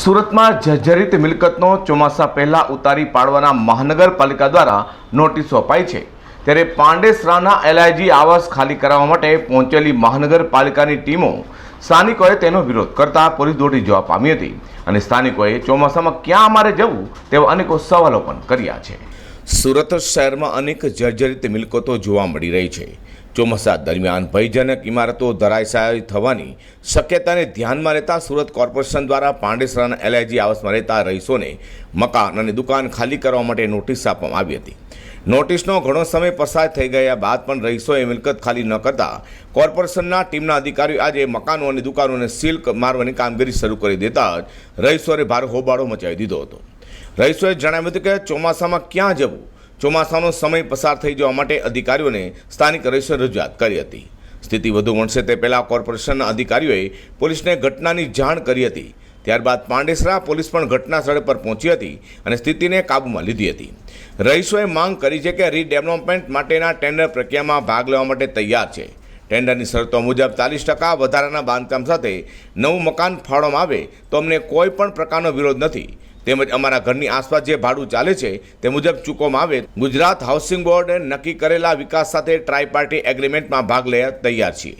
સુરતમાં જર્જરિત મિલકતનો ચોમાસા પહેલા ઉતારી પાડવાના મહાનગરપાલિકા દ્વારા નોટિસો અપાઈ છે. ત્યારે પાંડેસરાના એલઆઈજી આવાસ ખાલી કરાવવા માટે પહોંચેલી મહાનગરપાલિકાની ટીમો સ્થાનિકોએ તેનો વિરોધ કરતા પોલીસ દોડી જવા પામી હતી. અને સ્થાનિકોએ ચોમાસામાં ક્યાં અમારે જવું તેવા અનેકો સવાલો પણ કર્યા છે. સુરત શહેરમાં અનેક જર્જરિત મિલકતો જોવા મળી રહી છે. ચોમાસા દરમિયાન ભયજનક ઇમારતો ધરાશાયી થવાની શક્યતાને ધ્યાનમાં લેતા સુરત કોર્પોરેશન દ્વારા પાંડેસરાના એલઆઈજી આવાસમાં રહેતા રહીશોને મકાન અને દુકાન ખાલી કરવા માટે નોટિસ આપવામાં આવી હતી. નોટિસનો ઘણો સમય પસાર થઈ ગયા બાદ પણ રહીશોએ મિલકત ખાલી ન કરતા કોર્પોરેશનના ટીમના અધિકારીઓ આજે મકાનો અને દુકાનોને સીલ મારવાની કામગીરી શરૂ કરી દેતા જ રહીશોએ ભારે હોબાળો મચાવી દીધો હતો. રહીશોએ જણાવ્યું હતું કે ચોમાસામાં ક્યાં જવું? ચોમાસાનો સમય પસાર થઈ જવા માટે અધિકારીઓને સ્થાનિક રહીશોએ રજૂઆત કરી હતી. સ્થિતિ વધુ વણશે તે પહેલાં કોર્પોરેશનના અધિકારીઓએ પોલીસને ઘટનાની જાણ કરી હતી. ત્યારબાદ પાંડેસરા પોલીસ પણ ઘટના સ્થળે પર પહોંચી હતી અને સ્થિતિને કાબૂમાં લીધી હતી. રહીશોએ માંગ કરી છે કે રીડેવલપમેન્ટ માટેના ટેન્ડર પ્રક્રિયામાં ભાગ લેવા માટે તૈયાર છે. ટેન્ડરની શરતો મુજબ ચાલીસ ટકા વધારાના બાંધકામ સાથે નવું મકાન ફાળવામાં આવે તો અમને કોઈ પણ પ્રકારનો વિરોધ નથી. તેમજ અમારા ઘરની આસપાસ જે ભાડું ચાલે છે તે મુજબ ચૂકવવામાં આવે. ગુજરાત હાઉસિંગ બોર્ડે નક્કી કરેલા વિકાસ સાથે ટ્રાયપાર્ટી એગ્રીમેન્ટમાં ભાગ લેવા તૈયાર છીએ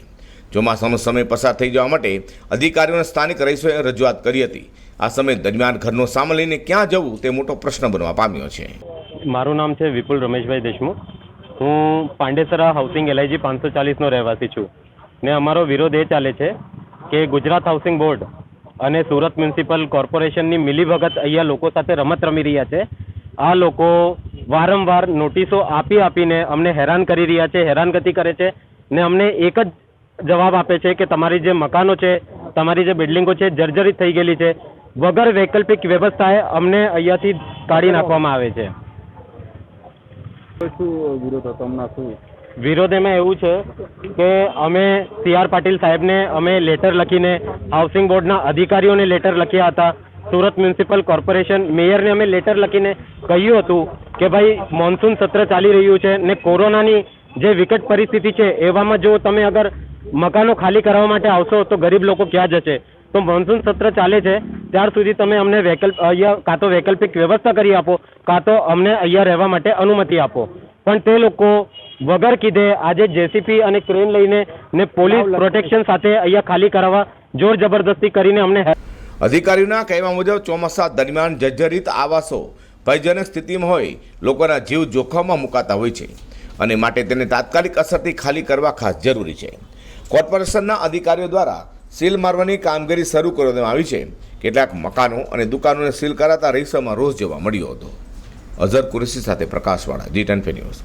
ચોમાસાનો સમય પસાર થઈ જવા માટે અધિકારીઓને સ્થાનિક રહીશોએ રજૂઆત કરી હતી. આ સમય દરમિયાન ઘરનો સામાન લઈને ક્યાં જવું તે મોટો પ્રશ્ન બનવા પામ્યો છે. મારું નામ છે વિપુલ રમેશભાઈ દેશમુખ. હું પાંડેસરા હાઉસિંગ એલઆઈજી પાંચસો ચાલીસનો રહેવાસી છું. ને અમારો વિરોધ એ ચાલે છે કે ગુજરાત હાઉસિંગ બોર્ડ અને સુરત મ્યુનિસિપલ કોર્પોરેશનની મિલીભગત અહીંયા લોકો સાથે રમત રમી રહ્યા છે. આ લોકો વારંવાર નોટિસો આપી આપીને અમને હેરાન કરી રહ્યા છે, હેરાનગતિ કરે છે ને અમને એક જ જવાબ આપે છે કે તમારી જે મકાનો છે, તમારી જે બિલ્ડિંગો છે, જર્જરિત થઈ ગયેલી છે. વગર વૈકલ્પિક વ્યવસ્થાએ અમને અહીંયાથી કાઢી નાખવામાં આવે છે. શું વિરોધ હતો? હમણાં શું? વિરોધ એમાં એવું છે કે અમે સી આર પાટીલ સાહેબને અમે લેટર લખીને હાઉસિંગ બોર્ડના અધિકારીઓને લેટર લખ્યા હતા. સુરત મ્યુનિસિપલ કોર્પોરેશન મેયરને અમે લેટર લખીને કહ્યું હતું કે ભાઈ, મોન્સૂન સત્ર ચાલી રહ્યું છે ને કોરોનાની જે વિકટ પરિસ્થિતિ છે, એવામાં જો તમે અગર મકાનો ખાલી કરવા માટે આવશો તો ગરીબ લોકો ક્યાં જશે? તો મોન્સૂન સત્ર ચાલે છે, ત્યાર સુધી તમે અમને વૈકલ્પ, અહીંયા કાં તો વૈકલ્પિક વ્યવસ્થા કરી આપો, કાં તો અમને અહીંયા રહેવા માટે અનુમતિ આપો. પણ તે લોકો વગર કીધે આજે જેસીપી અને ક્રેન લઈને ને પોલીસ પ્રોટેક્શન સાથે અહીંયા ખાલી કરાવવા જોર જબરદસ્તી કરીને અમને અધિકારીઓના કહેવા મુજબ ચોમાસા દરમિયાન જર્જરિત આવાસો ભયજનક સ્થિતિમાં હોય લોકોના જીવ જોખમમાં મુકાતા હોય છે અને માટે તેને તાત્કાલિક અસરથી ખાલી કરવા ખાસ જરૂરી છે. કોર્પોરેશનના અધિકારીઓ દ્વારા સીલ મારવાની કામગીરી શરૂ કરવામાં દેવામાં આવી છે. કેટલાક મકાનો અને દુકાનોને સીલ કરાતા રહીશોમાં રોષ જોવા મળ્યો હતો. અઝર કુરેશી સાથે પ્રકાશવાળા જી ટેન ન્યૂઝ.